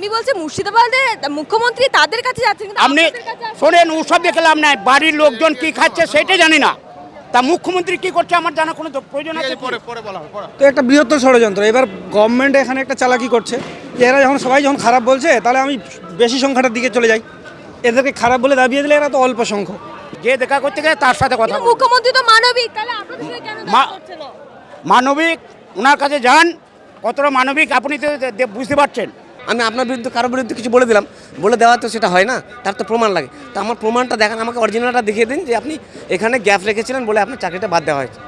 আমি বলছি মুর্শিদাবাদে মুখ্যমন্ত্রী তাদের কাছে যাচ্ছেন আপনি আপনাদের কাছে আসছেন। না। শোনেন ওসব দেখে লাভ নাই বাড়ির লোকজন কি খাচ্ছে সেটা জানি না। তা মুখ্যমন্ত্রী কি করছে আমার জানা কোনো প্রয়োজন আছে? পরে কি? তো একটা বৃহত্তর ষড়যন্ত্র এবার গভর্নমেন্ট এখানে একটা চালাকি করছে যে এরা যখন সবাই যখন খারাপ বলছে তাহলে আমি বেশি সংখ্যাটার দিকে চলে যাই। এদেরকে খারাপ বলে দাবিয়ে দিলে এরা তো অল্প সংখ্যক। যে দেখা করতে গেলে তার সাথে কথা মুখ্যমন্ত্রী তো মানবিক না? মানবিক ওনার কাছে যান কতটা মানবিক আপনি তো বুঝতে পারছেন। আমি আপনার বিরুদ্ধে কারোর বিরুদ্ধে কিছু বলে দিলাম। বলে দেওয়া তো সেটা হয় না, তার তো প্রমাণ লাগে। তো আমার প্রমাণটা দেখান, আমাকে অরিজিনালটা দেখিয়ে দিন যে আপনি এখানে গ্যাপ রেখেছিলেন বলে আপনার চাকরিটা বাদ দেওয়া হয়েছে।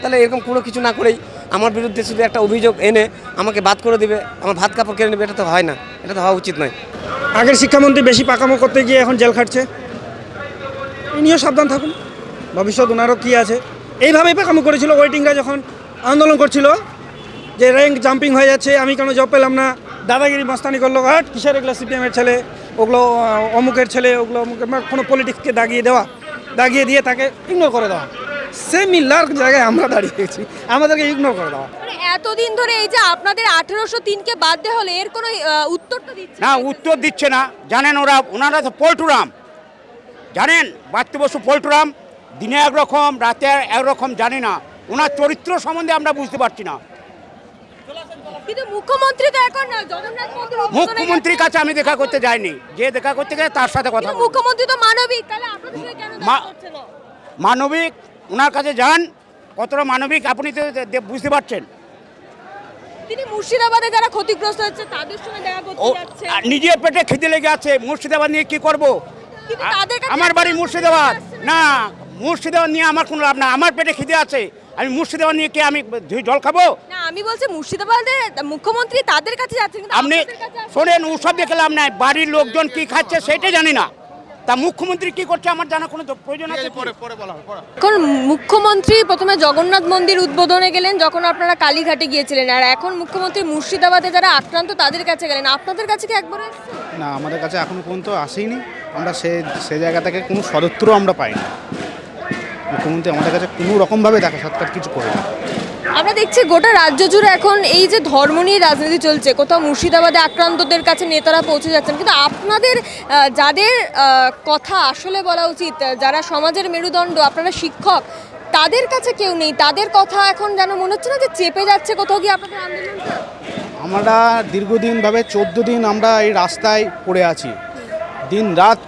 তাহলে এরকম কোনো কিছু না করেই আমার বিরুদ্ধে শুধু একটা অভিযোগ এনে আমাকে বাদ করে দিবে, আমার ভাত কাপড় কেড়ে নেবে, এটা তো হয় না, এটা তো হওয়া উচিত নয়। আগের শিক্ষামন্ত্রী বেশি পাকামো করতে গিয়ে এখন জেল খাটছে। ইনিও সাবধান থাকুন। ভবিষ্যৎ ওনারও কী আছে। এইভাবেই পাকামো করেছিল ওয়েটিংরা যখন আন্দোলন করছিল, যে র্যাঙ্ক জাম্পিং হয়ে যাচ্ছে, আমি কেন জব পেলাম না দাদাগিরি মস্তানি করল হাট কিসের এগুলো সিপিএমের ছেলে ওগুলো অমুকের ছেলে ওগুলো অমুকের মানে কোনো পলিটিক্সকে দাগিয়ে দেওয়া দাগিয়ে দিয়ে তাকে ইগনোর করে দেওয়া। সেমি সেমিলার জায়গায় আমরা দাঁড়িয়েছি আমাদেরকে ইগনোর করে দেওয়া। মানে এতদিন ধরে এই যে আপনাদের আঠেরোশো তিনকে বাদ দেওয়া হলো এর কোনো উত্তর তো দিচ্ছে না উত্তর দিচ্ছে না। জানেন ওরা ওনারা তো পল্টুরাম। জানেন বাড়তে বসু পল্টুরাম দিনে একরকম রাতে একরকম জানি না। ওনার চরিত্র সম্বন্ধে আমরা বুঝতে পারছি না। কিন্তু মুখ্যমন্ত্রী তো এখন জগন্নাথ মন্দির মুখ্যমন্ত্রীর কাছে আমি দেখা করতে যাইনি। যে দেখা করতে গেলে তার সাথে কথা মুখ্যমন্ত্রী তো মানবিক তাহলে আপনাদের সঙ্গে কেন মানবিক ওনার কাছে যান। কতটা মানবিক আপনি তো বুঝতে পারছেন। তিনি মুর্শিদাবাদে যারা ক্ষতিগ্রস্ত হচ্ছে তাদের সঙ্গে দেখা করতে যাচ্ছে। আর নিজের পেটে খিদে লেগে আছে মুর্শিদাবাদ নিয়ে কি করব? আমার বাড়ি মুর্শিদাবাদ। না। মুর্শিদাবাদ নিয়ে আমার কোনো লাভ না আমার পেটে খিদে আছে। আমি মুর্শিদাবাদ নিয়ে কি আমি জল খাব? না আমি বলছি মুর্শিদাবাদে মুখ্যমন্ত্রী তাদের কাছে যাচ্ছেন কিন্তু আপনি। শোনেন ওসব দেখে লাভ নাই। বাড়ির লোকজন কি খাচ্ছে সেটা জানি না। তা মুখ্যমন্ত্রী কি করছে আমার জানা কোনো প্রয়োজন আছে কি? এখন মুখ্যমন্ত্রী প্রথমে জগন্নাথ মন্দির উদ্বোধনে গেলেন যখন আপনারা কালীঘাটে গিয়েছিলেন। আর এখন মুখ্যমন্ত্রী মুর্শিদাবাদে যারা আক্রান্ত তাদের কাছে গেলেন। আপনাদের কাছে কি একবার? না আমাদের কাছে এখনও পর্যন্ত আসেইনি। আমরা সে সে জায়গা থেকে কোনো সদুত্তর আমরা পাইনি। মুখ্যমন্ত্রী আমাদের কাছে কোনো রকমভাবে দেখা সাক্ষাৎ কিছু করে না। আমরা দেখছি গোটা রাজ্য জুড়ে এখন এই যে ধর্ম নিয়ে রাজনীতি চলছে কোথাও মুর্শিদাবাদে আক্রান্তদের কাছে নেতারা পৌঁছে যাচ্ছেন। কিন্তু আপনাদের যাদের কথা আসলে বলা উচিত যারা সমাজের মেরুদণ্ড আপনারা শিক্ষক তাদের কাছে কেউ নেই। তাদের কথা এখন যেন মনে হচ্ছে না যে চেপে যাচ্ছে কোথাও গিয়ে আপনাদের আন্দোলনটা আমরা দীর্ঘদিনভাবে চোদ্দ দিন আমরা এই রাস্তায় পড়ে আছি। দিন রাত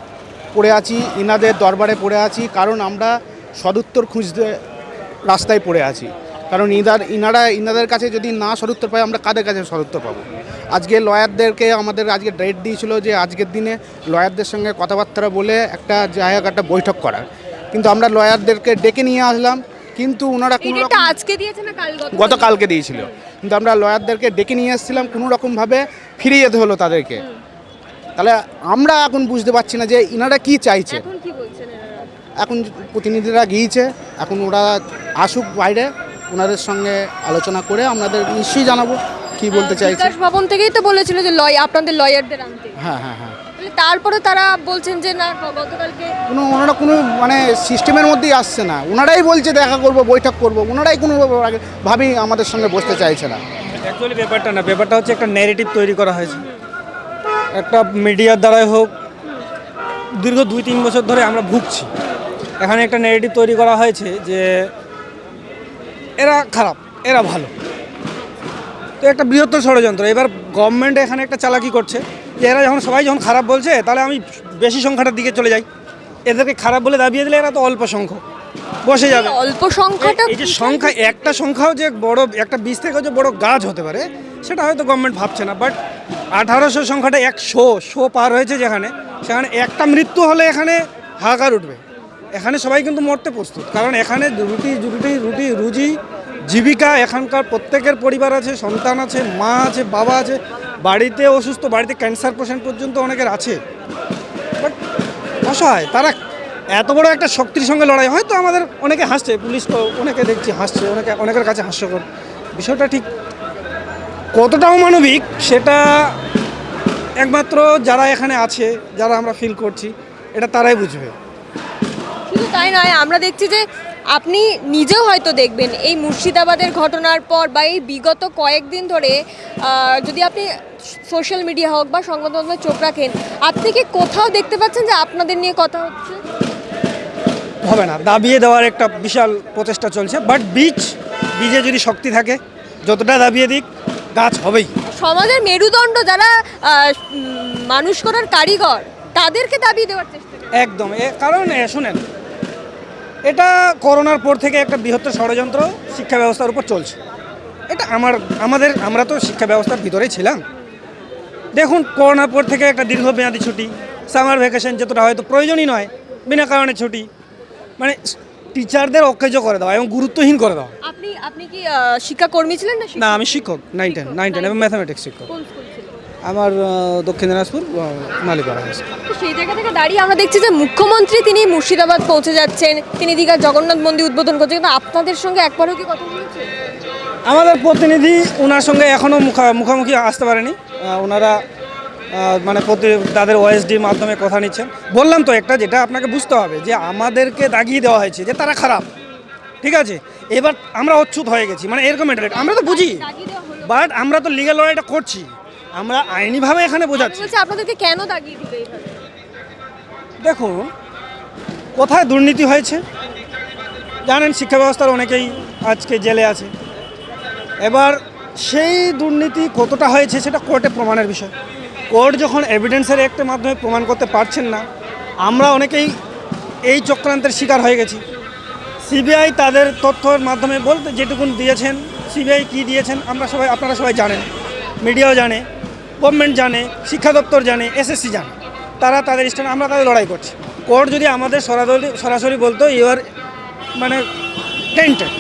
পড়ে আছি ইনাদের দরবারে পড়ে আছি কারণ আমরা সদুত্তর খুঁজতে রাস্তায় পড়ে আছি। কারণ ইনার ইনারা ইনাদের কাছে যদি না সদুত্তর পাই আমরা কাদের কাছে সদুত্তর পাবো? আজকে লয়ারদেরকে আমাদের আজকে ডেট দিয়েছিল যে আজকের দিনে লয়ারদের সঙ্গে কথাবার্তা বলে একটা জায়গা একটা বৈঠক করার। কিন্তু আমরা লয়ারদেরকে ডেকে নিয়ে আসলাম কিন্তু ওনারা কোনো রকম আজকে দিয়েছে না কাল? গতকালকে দিয়েছিল। কিন্তু আমরা লয়ারদেরকে ডেকে নিয়ে এসেছিলাম কোনো রকমভাবে ফিরিয়ে যেতে হলো তাদেরকে। তাহলে আমরা এখন বুঝতে পারছি না যে ইনারা কি চাইছে। এখন প্রতিনিধিরা গিয়েছে এখন ওরা আসুক বাইরে ওনাদের সঙ্গে আলোচনা করে আমাদের নিশ্চয়ই জানাব কি বলতে চাইছে। বিকাশ ভবন থেকেই তো বলেছিল যে লয় আপনাদের লয়ারদের আনতে। হ্যাঁ হ্যাঁ হ্যাঁ। তাহলে তারপরে তারা বলছেন যে না গতকালকে কোনো ওনারা কোনো মানে সিস্টেমের মধ্যেই আসছে না। ওনারাই বলছে দেখা করব বৈঠক করব ওনারাই কোনো ভাবেই আমাদের সঙ্গে বসতে চাইছে না। অ্যাকচুয়ালি ব্যাপারটা না ব্যাপারটা হচ্ছে একটা ন্যারেটিভ তৈরি করা হয়েছে। একটা মিডিয়ার দ্বারাই হোক দীর্ঘ দুই তিন বছর ধরে আমরা ভুগছি। এখানে একটা নেগেটিভ তৈরি করা হয়েছে যে এরা খারাপ এরা ভালো। তো একটা বৃহত্তর ষড়যন্ত্র। এবার গভর্নমেন্ট এখানে একটা চালাকি করছে যে এরা যখন সবাই যখন খারাপ বলছে তাহলে আমি বেশি সংখ্যাটার দিকে চলে যাই। এদেরকে খারাপ বলে দাবিয়ে দিলে এরা তো অল্প সংখ্যক। বসে যাবে। অল্প সংখ্যাটা এই যে সংখ্যা একটা সংখ্যাও যে বড় একটা বীজ থেকেও যে বড় গাছ হতে পারে সেটা হয়তো গভর্নমেন্ট ভাবছে না। বাট আঠারোশো সংখ্যাটা একশো শো পার হয়েছে যেখানে। সেখানে একটা মৃত্যু হলে এখানে হাহাকার উঠবে। এখানে সবাই কিন্তু মরতে প্রস্তুত। কারণ এখানে রুটি রুটি রুটি, রুজি, জীবিকা, এখানকার প্রত্যেকের পরিবার আছে, সন্তান আছে, মা আছে, বাবা আছে। বাড়িতে অসুস্থ, বাড়িতে ক্যান্সার পেশেন্ট পর্যন্ত অনেকের আছে। বাট অসহায়, তারা এত বড় একটা শক্তির সঙ্গে লড়াই। হয়তো আমাদের অনেকে হাসছে, পুলিশ অনেকে দেখছি হাসছে, অনেকে, অনেকের কাছে হাস্যকর। বিষয়টা ঠিক কতটাও মানবিক, সেটা একমাত্র যারা এখানে আছে, যারা আমরা ফিল করছি, এটা তারাই বুঝবে। তাই নয় আমরা দেখছি যে আপনি নিজেও হয়তো দেখবেন এই মুর্শিদাবাদের ঘটনার পর বা এই বিগত কয়েকদিন ধরে যদি আপনি সোশ্যাল মিডিয়া হোক বা সংবাদ মাধ্যমে চোখ রাখেন আপনি কি কোথাও দেখতে পাচ্ছেন যে আপনাদের নিয়ে কথা হচ্ছে? হবে না দাবিয়ে দেওয়ার একটা বিশাল প্রচেষ্টা চলছে বাট বীজ বীজে যদি শক্তি থাকে যতটা দাবিয়ে দিক গাছ হবেই। সমাজের মেরুদণ্ড যারা মানুষ করার কারিগর তাদেরকে দাবিয়ে দেওয়ার চেষ্টা একদম এ কারণ শুনেন এটা করোনার পর থেকে একটা বৃহত্তর ষড়যন্ত্র শিক্ষা ব্যবস্থার উপর চলছে। এটা আমার আমাদের আমরা তো শিক্ষা ব্যবস্থার ভিতরেই ছিলাম। দেখুন করোনার পর থেকে একটা দীর্ঘমেয়াদী ছুটি সামার ভ্যাকেশন যতটা হয়তো প্রয়োজনই নয় বিনা কারণে ছুটি মানে টিচারদের অকেজ করে দেওয়া এবং গুরুত্বহীন করে দেওয়া। আপনি আপনি কি শিক্ষাকর্মী ছিলেন না না আমি শিক্ষক নাইন টেন নাইন টেন এবং ম্যাথামেটিক্স শিক্ষক? আমার দক্ষিণ দিনাজপুর মালিপাড়া সেই জায়গা থেকে দাঁড়িয়ে আমরা দেখছি যে মুখ্যমন্ত্রী তিনি মুর্শিদাবাদ পৌঁছে যাচ্ছেন তিনি দীঘার জগন্নাথ মন্দির উদ্বোধন করছেন কিন্তু আপনাদের সঙ্গে একবারও কি কথা আমাদের প্রতিনিধি ওনার সঙ্গে এখনও মুখা মুখোমুখি আসতে পারেনি। ওনারা মানে প্রতি তাদের ওএসডির মাধ্যমে কথা নিচ্ছেন। বললাম তো একটা যেটা আপনাকে বুঝতে হবে যে আমাদেরকে দাগিয়ে দেওয়া হয়েছে যে তারা খারাপ। ঠিক আছে? এবার আমরা অচ্যুত হয়ে গেছি। মানে এরকম মেন্টালিটি আমরা তো বুঝি। বাট আমরা তো লিগাল লড়াইটা করছি। আমরা আইনিভাবে এখানে বোঝাচ্ছি। বলছি আপনাদেরকে কেন দাগিয়ে দিবে এইভাবে দেখুন কোথায় দুর্নীতি হয়েছে? জানেন শিক্ষা ব্যবস্থার অনেকেই আজকে জেলে আছে। এবার সেই দুর্নীতি কতটা হয়েছে সেটা কোর্টে প্রমাণের বিষয়। কোর্ট যখন এভিডেন্সের একটা মাধ্যমে প্রমাণ করতে পারছেন না আমরা অনেকেই এই চক্রান্তের শিকার হয়ে গেছি। সিবিআই তাদের তথ্যের মাধ্যমে বলতে যেটুকুন দিয়েছেন সিবিআই কি দিয়েছেন আমরা সবাই আপনারা সবাই জানেন মিডিয়াও জানে। গভর্নমেন্ট জানে শিক্ষা দপ্তর জানে এসএসসি জানে তারা তাদের স্ট্যান্ড আমরা তাদের লড়াই করছি। কোর্ট যদি আমাদের সরাসরি সরাসরি বলতো ইউর মানে টেন্টেড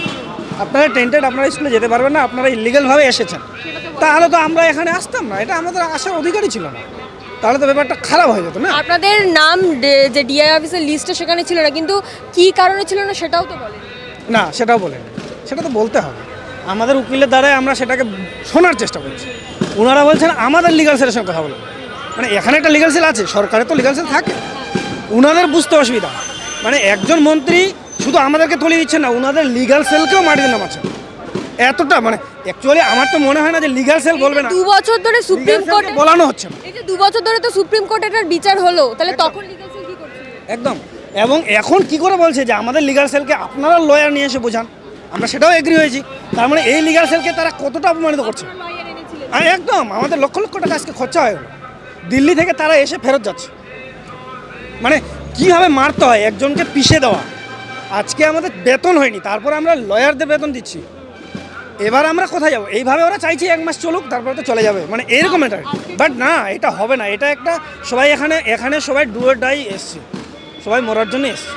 আপনারা টেন্টেড আপনারা স্কুলে যেতে পারবেন না আপনারা ইলিগালভাবে এসেছেন। তাহলে তো আমরা এখানে আসতাম না এটা আমাদের আসার অধিকারই ছিল না। তাহলে তো ব্যাপারটা খারাপ হয়ে যেত না? আপনাদের নাম যে ডিআই অফিসের লিস্টে সেখানে ছিল না কিন্তু কি কারণে ছিল না সেটাও তো বলেন। না সেটাও বলেন। সেটা তো বলতে হবে। আমাদের উকিলের দ্বারাই আমরা সেটাকে শোনার চেষ্টা করছি। ওনারা বলছেন আমাদের লিগাল সেলের সঙ্গে কথা বলব মানে এখানে একটা লিগাল সেল আছে সরকারের তো লিগাল সেল থাকে। ওনাদের বুঝতে অসুবিধা। মানে একজন মন্ত্রী শুধু আমাদেরকে তুলে দিচ্ছেন না ওনাদের লিগাল সেলকেও মাটিতে নামাচ্ছেন এতটা মানে অ্যাকচুয়ালি আমার তো মনে হয় না যে লিগাল সেল বলবে না। দু বছর ধরে সুপ্রিম কোর্টে বলানো হচ্ছে না। এই যে দু বছর ধরে তো সুপ্রিম কোর্টে এটার বিচার হলো তাহলে তখন লিগাল সেল কি করছিল একদম। এবং এখন কি করে বলছে যে আমাদের লিগাল সেলকে আপনারা লয়ার নিয়ে এসে বোঝান। আমরা সেটাও এগ্রি হয়েছি। তার মানে এই লিগাল সেলকে তারা কতটা অপমানিত করছে? একদম আমাদের লক্ষ লক্ষ টাকা আজকে খরচা হয়ে দিল্লি থেকে তারা এসে ফেরত যাচ্ছে। মানে কীভাবে মারতে হয় একজনকে পিষে দেওয়া। আজকে আমাদের বেতন হয়নি তারপর আমরা লয়ারদের বেতন দিচ্ছি। এবার আমরা কোথায় যাব? এইভাবে ওরা চাইছি এক মাস চলুক তারপরে তো চলে যাবে। মানে এরকম এটা বাট না এটা হবে না। এটা একটা সবাই এখানে এখানে সবাই ডুয়ের ডাই এসছে। সবাই মরার জন্য এসছে।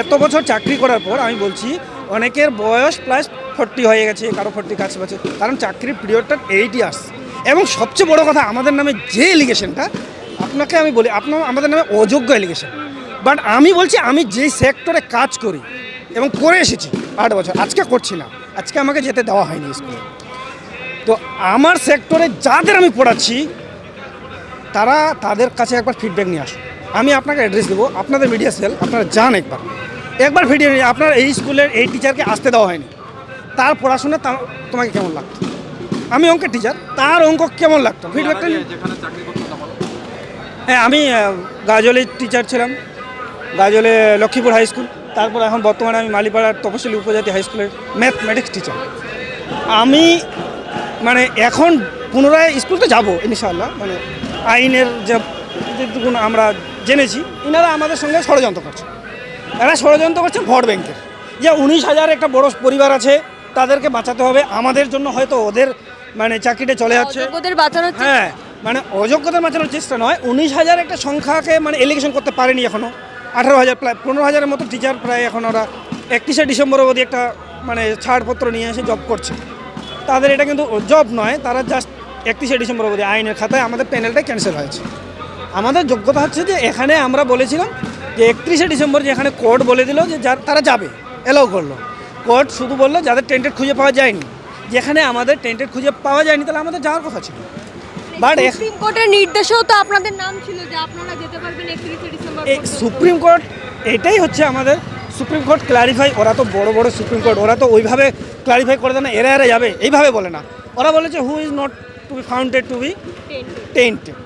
এত বছর চাকরি করার পর আমি বলছি অনেকের বয়স প্লাস ফোর্টি হয়ে গেছে, কারও ফোর্টি কাছাকাছি কারণ চাকরির পিরিয়ডটা এইট ইয়ার্স এবং সবচেয়ে বড় কথা, আমাদের নামে যে এলিগেশনটা আপনাকে আমি বলি, আপনার, আমাদের নামে অযোগ্য এলিগেশন বাট আমি বলছি, আমি যেই সেক্টরে কাজ করি এবং করে এসেছি আট বছর, আজকে করছি না। আজকে আমাকে যেতে দেওয়া হয়নি স্কুলে তো আমার সেক্টরে যাদের আমি পড়াচ্ছি, তারা তাদের কাছে একবার ফিডব্যাক নিয়ে আসুন। আমি আপনাকে অ্যাড্রেস দেবো, আপনাদের মিডিয়া সেল আপনারা যান একবার। একবার ভিডিও নিয়ে আপনার এই স্কুলের এই টিচারকে আসতে দেওয়া হয়নি। তার পড়াশোনা তার তোমাকে কেমন লাগতো? আমি অঙ্কের টিচার তার অঙ্ক কেমন লাগতো? ফিডব্যাকটা হ্যাঁ আমি আহ, গাজলের টিচার ছিলাম। গাজলে লক্ষ্মীপুর হাই স্কুল তারপর এখন বর্তমানে আমি মালিপাড়ার তপশিলি উপজাতি হাই স্কুলের ম্যাথমেটিক্স টিচার আমি মানে এখন পুনরায় স্কুল তো যাব ইনশাআল্লাহ। মানে আইনের যে আমরা জেনেছি ইনারা আমাদের সঙ্গে ষড়যন্ত্র করছে। এরা ষড়যন্ত্র করছে ভোট ব্যাংকের যে উনিশ হাজার একটা বড় পরিবার আছে তাদেরকে বাঁচাতে হবে। আমাদের জন্য হয়তো ওদের মানে চাকরিটা চলে যাচ্ছে। অযোগ্যদের বাঁচানোর হ্যাঁ মানে অযোগ্যতা বাঁচানোর চেষ্টা নয়। উনিশ হাজার একটা সংখ্যাকে মানে এলিগেশন করতে পারেনি এখনও আঠারো হাজার প্রায় পনেরো হাজারের মতো টিচার প্রায় এখন ওরা একত্রিশে ডিসেম্বর অবধি একটা মানে ছাড়পত্র নিয়ে এসে জব করছে। তাদের এটা কিন্তু জব নয় তারা জাস্ট একত্রিশে ডিসেম্বর অবধি আইনের খাতায় আমাদের প্যানেলটাই ক্যান্সেল হয়েছে। আমাদের যোগ্যতা হচ্ছে যে এখানে আমরা বলেছিলাম যে একত্রিশে ডিসেম্বর যেখানে কোর্ট বলে দিল যে যার তারা যাবে এলাও করল। কোর্ট শুধু বলল যাদের টেন্টেড খুঁজে পাওয়া যায়নি। যেখানে আমাদের টেন্টেড খুঁজে পাওয়া যায়নি তাহলে আমাদের যাওয়ার কথা ছিল। বাট সুপ্রিম কোর্টের নির্দেশেও তো আপনাদের নাম ছিল যে আপনারা যেতে পারবেন একত্রিশে ডিসেম্বর এই সুপ্রিম কোর্ট এটাই হচ্ছে আমাদের সুপ্রিম কোর্ট ক্লারিফাই ওরা তো বড় বড় সুপ্রিম কোর্ট ওরা তো ওইভাবে ক্লারিফাই করে দেয় না এরা এরা যাবে এইভাবে বলে না। ওরা বলেছে who is not to be founded to be tainted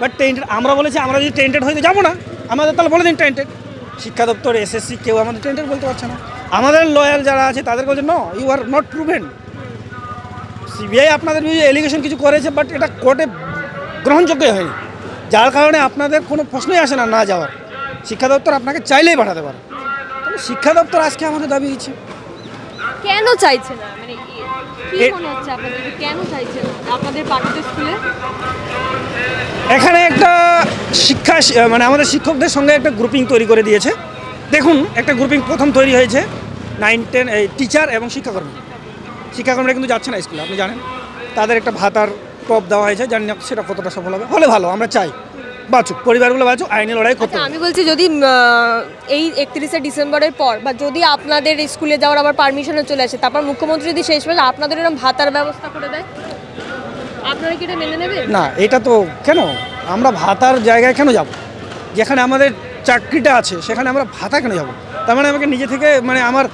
but tainted আমরা বলেছি আমরা যদি টেন্টেড হইতে যাব না। আমাদের তাহলে বলে দিন টেন্টেড শিক্ষা দপ্তর এসএসসি কেউ আমাদের টেন্টেড বলতে পারছে না। আমাদের লয়াল যারা আছে তাদের বলছে no you are not proven CBI আপনাদের বিরুদ্ধে এলিগেশন কিছু করেছে বাট এটা কোর্টে গ্রহণযোগ্য হয়নি। যার কারণে আপনাদের কোনো প্রশ্নই আসে না না যাওয়ার। শিক্ষা দপ্তর আপনাকে চাইলেই পাঠাতে পারে। তাহলে শিক্ষা দপ্তর আজকে আমাদের দাবি দিচ্ছে। কেন চাইছে না? মানে কি মনে হচ্ছে আপনাদের? কেন চাইছে আপনাদের পাঠাতে স্কুলে? এখানে একটা শিক্ষা মানে আমাদের শিক্ষকদের সঙ্গে একটা গ্রুপিং তৈরি করে দিয়েছে। দেখুন একটা গ্রুপিং প্রথম তৈরি হয়েছে নাইন টেন এই টিচার এবং শিক্ষাকর্মী। শিক্ষাকর্মীরা কিন্তু যাচ্ছে না স্কুলে আপনি জানেন। তাদের একটা ভাতার টপ দেওয়া হয়েছে জানি না সেটা কতটা সফল হবে। হলে ভালো আমরা চাই। বাঁচুক পরিবারগুলো বাঁচুক আইনি লড়াই করতে আচ্ছা আমি বলছি যদি এই একত্রিশে ডিসেম্বরের পর বা যদি আপনাদের স্কুলে যাওয়ার আবার পারমিশনও চলে আসে তারপর মুখ্যমন্ত্রী যদি শেষ বেলা আপনাদের এরকম ভাতার ব্যবস্থা করে দেয়? আপনারা কি এটা মেনে নেবেন? না এটা তো কেন? আমরা ভাতার জায়গায় কেন যাব? যেখানে আমাদের চাকরিটা আছে সেখানে আমরা ভাতা কেন যাব? তার মানে আমাকে নিজে থেকে মানে আমার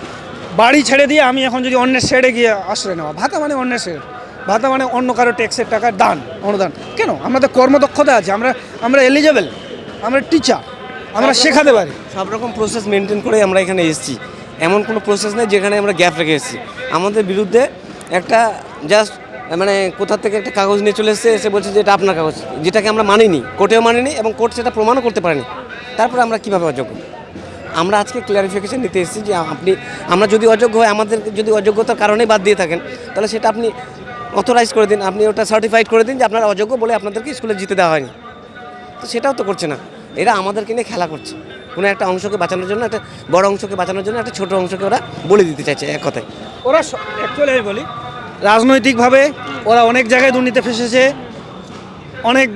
বাড়ি ছেড়ে দিয়ে আমি এখন যদি অন্যের শেডে গিয়ে আশ্রয় নেওয়া ভাতা মানে অন্যের শেড ভাতা মানে অন্য কারও ট্যাক্সের টাকার দান অনুদান। কেন? আমাদের কর্মদক্ষতা আছে আমরা আমরা এলিজেবল আমরা টিচার আমরা শেখাতে পারি। সব রকম প্রসেস মেনটেন করে আমরা এখানে এসেছি। এমন কোনো প্রসেস নেই যেখানে আমরা গ্যাপ রেখে এসেছি। আমাদের বিরুদ্ধে একটা জাস্ট মানে কোথা থেকে একটা কাগজ নিয়ে চলে এসেছে এসে বলছে যে এটা আপনার কাগজ যেটাকে আমরা মানিনি কোর্টেও মানিনি এবং কোর্ট সেটা প্রমাণও করতে পারেনি। তারপরে আমরা কীভাবে অযোগ্য? আমরা আজকে ক্লিয়ারিফিকেশন নিতে এসেছি যে আপনি আমরা যদি অযোগ্য হয় আমাদের যদি অযোগ্যতার কারণেই বাদ দিয়ে থাকেন তাহলে সেটা আপনি অথরাইজ করে দিন। আপনি ওটা সার্টিফাইড করে দিন যে আপনারা অযোগ্য বলে আপনাদেরকে স্কুলে জিতে দেওয়া হয়নি। তো সেটাও তো করছে না। এরা আমাদেরকে নিয়ে খেলা করছে। কোনো একটা অংশকে বাঁচানোর জন্য, একটা বড় অংশকে বাঁচানোর জন্য, একটা ছোট অংশকে ওরা বলে দিতে চাইছে এক কথায়। ওরা অ্যাকচুয়ালি বলি, রাজনৈতিকভাবে ওরা অনেক জায়গায় দুর্নীতি ফেসেছে। অনেক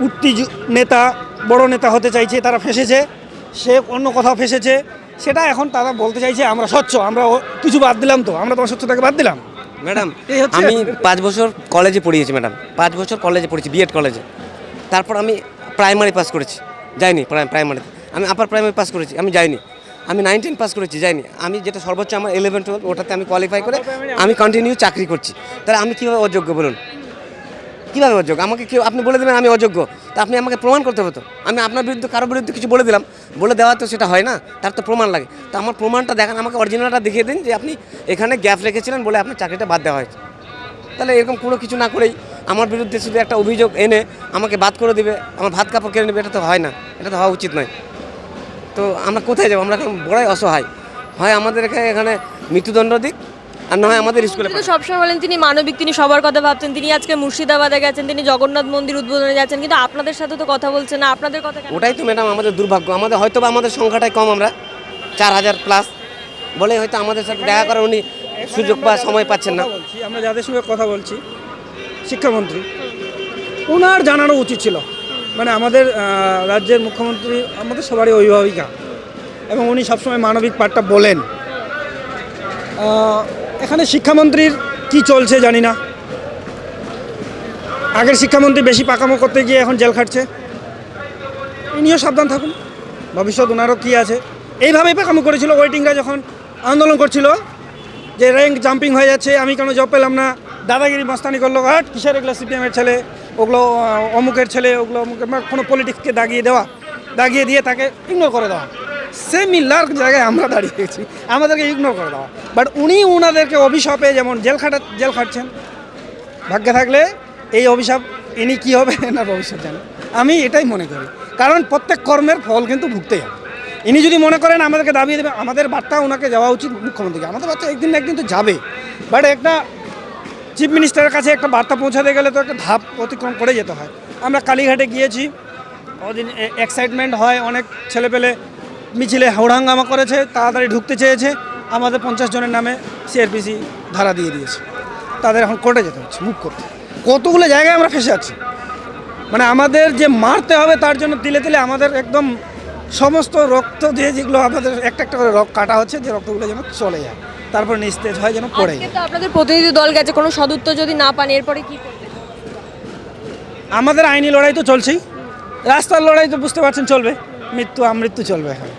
উঠতি নেতা, বড় নেতা হতে চাইছে, তারা ফেসেছে। সে অন্য কোথাও ফেসেছে। সেটা এখন তারা বলতে চাইছে, আমরা স্বচ্ছ, আমরা কিছু বাদ দিলাম তো, আমরা তোমার স্বচ্ছতাকে বাদ দিলাম। ম্যাডাম আমি পাঁচ বছর কলেজে পড়িয়েছি ম্যাডাম। পাঁচ বছর কলেজে পড়েছি বিএড কলেজে। তারপর আমি প্রাইমারি পাস করেছি। যাইনি প্রাইমারিতে আমি আপার প্রাইমারি পাস করেছি আমি যাইনি। আমি নাইন টেন পাস করেছি যাইনি। আমি যেটা সর্বোচ্চ আমার ইলেভেন টুয়েলভ ওটাতে আমি কোয়ালিফাই করে আমি কন্টিনিউ চাকরি করছি। তাহলে আমি কীভাবে অযোগ্য বলুন? কীভাবে অযোগ্য? আমাকে কেউ আপনি বলে দেবেন আমি অযোগ্য। তা আপনি আমাকে প্রমাণ করতে হতো আমি আপনার বিরুদ্ধে কারোর বিরুদ্ধে কিছু বলে দিলাম। বলে দেওয়া তো সেটা হয় না। তার তো প্রমাণ লাগে। তো আমার প্রমাণটা দেখান, আমাকে অরিজিনালটা দেখিয়ে দিন যে আপনি এখানে গ্যাপ রেখেছিলেন বলে আপনার চাকরিটা বাদ দেওয়া হয়েছে। তাহলে এরকম কোনো কিছু না করেই আমার বিরুদ্ধে শুধু একটা অভিযোগ এনে আমাকে বাদ করে দিবে, আমার ভাত কাপড় কেড়ে নেবে, এটা তো হয় না। এটা তো হওয়া উচিত নয়। তো আমরা কোথায় যাব? আমরা এখন বড়াই অসহায়। হয় আমাদের এখানে এখানে মৃত্যুদণ্ড দিক আর না হয় আমাদের স্কুলে কিন্তু সবসময় বলেন তিনি মানবিক তিনি সবার কথা ভাবছেন তিনি আজকে মুর্শিদাবাদে গেছেন তিনি জগন্নাথ মন্দির উদ্বোধনে যাচ্ছেন কিন্তু আপনাদের সাথে তো কথা বলছেন না। আপনাদের কথা কেন? ওটাই তো ম্যাডাম আমাদের দুর্ভাগ্য। আমাদের হয়তো বা আমাদের সংখ্যাটাই কম আমরা চার হাজার প্লাস বলে হয়তো আমাদের সাথে দেখা করার উনি সুযোগ বা সময় পাচ্ছেন না। কথা বলছি আমরা যাদের সঙ্গে কথা বলছি শিক্ষামন্ত্রী ওনার জানানো উচিত ছিল। মানে আমাদের আহ, রাজ্যের মুখ্যমন্ত্রী আমাদের সবারই অভিভাবিকা এবং উনি সবসময় মানবিক পাঠটা বলেন। আহ, এখানে শিক্ষামন্ত্রীর কি চলছে জানি না। আগের শিক্ষামন্ত্রী বেশি পাকামো করতে গিয়ে এখন জেল খাটছে। ইনিও সাবধান থাকুন। ভবিষ্যৎ ওনারও কী আছে। এইভাবেই পাকামো করেছিল ওয়েটিংরা যখন আন্দোলন করছিল যে র্যাঙ্ক জাম্পিং হয়ে যাচ্ছে, আমি কেন জব পেলাম না? দাদাগিরি মস্তানি করল হাট কিসের এগুলো সিপিএমের ছেলে? ওগুলো, অমুকের ছেলে, ওগুলো, অমুকের কোনো পলিটিক্সকে দাগিয়ে দেওয়া। দাগিয়ে দিয়ে তাকে ইগনোর করে দেওয়া। সেমিলার জায়গায় আমরা দাঁড়িয়ে গেছি। আমাদেরকে ইগনোর করে দেওয়া বাট উনি ওনাদেরকে অভিশাপে যেমন জেল খাটা, জেল খাটছেন। ভাগ্যে থাকলে এই অভিশাপ, ইনি কী হবে না ভবিষ্যৎ জানে। আমি এটাই মনে করি। কারণ প্রত্যেক কর্মের ফল কিন্তু ভুগতেই হবে। ইনি যদি মনে করেন আমাদেরকে দাবিয়ে দেবে, আমাদের বার্তা ওনাকে যাওয়া উচিত মুখ্যমন্ত্রীকে। আমাদের বার্তা একদিন না একদিন তো যাবে। বাট একটা চিফ মিনিস্টারের কাছে একটা বার্তা পৌঁছাতে গেলে তো একটা ধাপ অতিক্রম করে যেতে হয়। আমরা কালীঘাটে গিয়েছি। ওদিন এক্সাইটমেন্ট হয়, অনেক ছেলেপেলে মিছিলে হাওড়াঙ্গামা করেছে তাড়াতাড়ি ঢুকতে চেয়েছে। আমাদের পঞ্চাশ জনের নামে সিআরপিসি ধারা দিয়ে দিয়েছে। তাদের এখন কোর্টে যেতে হচ্ছে মুখ করতে। কতগুলো জায়গায় আমরা ফেসে আছি। মানে আমাদের যে মারতে হবে তার জন্য তিলে তিলে আমাদের একদম সমস্ত রক্ত দিয়ে যেগুলো আমাদের একটা একটা করে রক্ত কাটা হচ্ছে যে রক্তগুলো যেন চলে যায়। তারপর নিস্তেজ হয় যেন পড়ে যায়। আপনাদের প্রতিনিধি দল গেছে কোনো সদুত্তর যদি না পান এরপরে কি আমাদের আইনি লড়াই তো চলছেই। রাস্তার লড়াই তো বুঝতে পারছেন চলবে। মৃত্যু আমৃত্যু চলবে এখন।